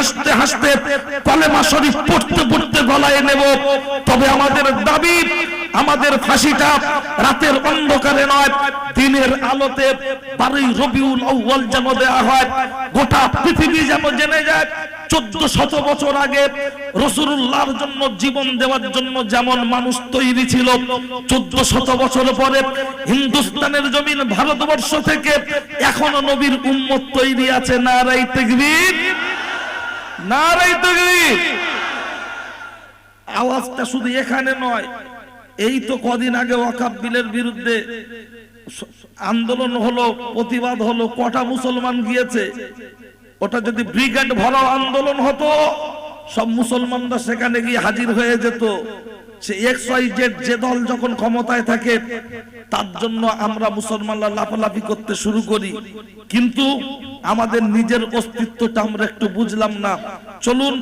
হাসতে হাসতে কলেমা শরীফ পড়তে পড়তে গলায় নেব। তবে আমাদের দাবি, আমাদের ফাঁসিটা রাতের অন্ধকারে নয়, দিনের আলোতে বারোই রবিউল আউ্বাল যেন দেয়া হয়। গোটা পৃথিবী যেন জেনে যায়, চোদ্দ শত বছর আগে রসুল্লাহর জন্য জীবন দেওয়ার জন্য যেমন মানুষ তৈরি ছিল, চোদ্দ শত বছর পরে হিন্দুস্তানের জমিন ভারতবর্ষ থেকে এখনও নবীর উম্মত তৈরি আছে। নারাই তেগবীর নারাই তেগবীর আওয়াজটা শুধু এখানে নয়, এই তো কদিন আগে ওয়াকাব বিলের বিরুদ্ধে আন্দোলন হলো, প্রতিবাদ হলো, কটা মুসলমান গিয়েছে। ওটা যদি ব্রিগেড ভরাও আন্দোলন হতো, সব মুসলমানরা সেখানে গিয়ে হাজির হয়ে যেত। সে এক্স ওয়াই জেড যে দল যখন ক্ষমতায় থাকে তার জন্য আমরা মুসলমানরা লাফালাফি করতে শুরু করি। কিন্তু আমাদের নিজের অস্তিত্বটা আমরা একটু বুঝলাম না। চলুন,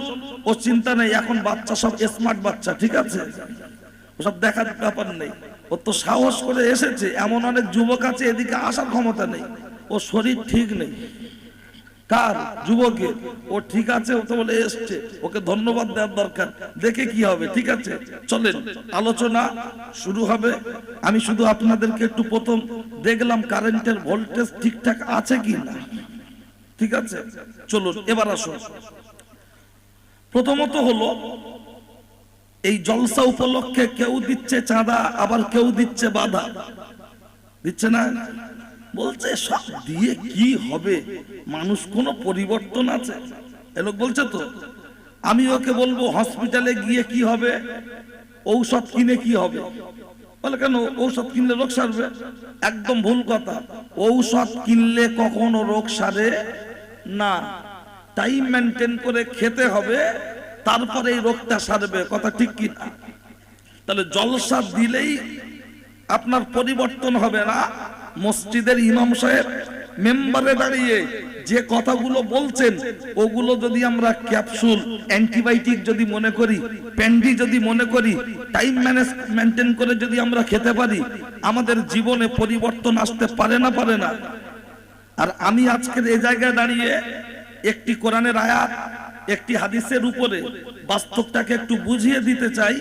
ও চিন্তা নেই, এখন বাচ্চা সব স্মার্ট বাচ্চা, ঠিক আছে? ওসব দেখার ব্যাপার নেই। ও তো সাহস করে এসেছে, এমন অনেক যুবক আছে, এদিকে আসার ক্ষমতা নেই। ও শরীর ঠিক নেই। কার? যুবকের। ও ঠিক আছে, ও তো বলে এসছে। ওকে ধন্যবাদ দেওয়ার দরকার। দেখে কি হবে, ঠিক আছে? চলেন, আলোচনা শুরু হবে। আমি শুধু আপনাদেরকে একটু প্রথম দেখলাম কারেন্টের ভোল্টেজ ঠিকঠাক আছে কি না। ঠিক আছে? চলুন, এবার আসুন। প্রথমত হলো, এই জলসা উপলক্ষে কেউ দিচ্ছে চাঁদা, আবার কেউ দিচ্ছে বাধা। দিচ্ছে না? বলছে, সব দিয়ে কি হবে? মানুষ কোনো পরিবর্তন আছে? এ লোক বলছে তো, আমি ওকে বলব, হসপিটালে গিয়ে কি হবে? ঔষধ কিনে কি হবে? বলে, কেন? ঔষধ কিনলে রোগ সারবে? একদম ভুল কথা। ঔষধ কিনলে কখনো রোগ সারে না। টাইম মেনটেন করে খেতে হবে, তারপরে এই রোগটা সারবে। কথা ঠিক কি না? তাহলে জলসা দিলেই আপনার পরিবর্তন হবে না। মসজিদের ইমাম সাহেব মেম্বারে দাঁড়িয়ে যে কথাগুলো বলছেন, ওগুলো যদি আমরা ক্যাপসুল, অ্যান্টিবায়োটিক যদি মনে করি, প্যান্ডি যদি মনে করি, টাইম ম্যানেজ, মেনটেন করে যদি আমরা খেতে পারি, আমাদের জীবনে পরিবর্তন আসতে পারে না পারে না। আর আমি আজকের এই জায়গায় দাঁড়িয়ে একটি কোরআনের আয়াত, একটি হাদিসের উপরে বাস্তবটাকে একটু বুঝিয়ে দিতে চাই,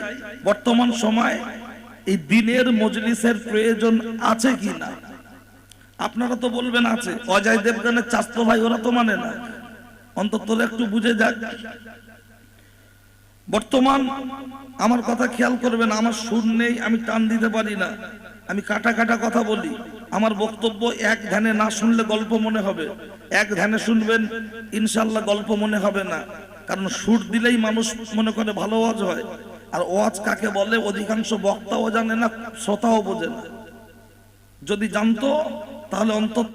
বর্তমান সময় এই দিনের মজলিসের প্রয়োজন আছে কি না আপনারা তো বলবেন আছে। অজয় দেবগানের চাস্তো ভাই, ওরা তো মানে না। অন্তত একটু বুঝে যাক। বর্তমান আমার কথা খেয়াল করবেন, আমার সুর নেই, আমি টান দিতে পারি না। আমি কাটা কাটা কথা বলি। আমার বক্তব্য এক ধ্যানে না শুনলে গল্প মনে হবে। এক ধ্যানে শুনবেন, ইনশাল্লাহ গল্প মনে হবে না। কারণ সুর দিলেই মানুষ মনে করে ভালো ওয়াজ হয়। আর ওয়াজ কাকে বলে, অধিকাংশ বক্তাও জানে না, শ্রোতাও বোঝে না। যদি জানতো তাহলে অন্তত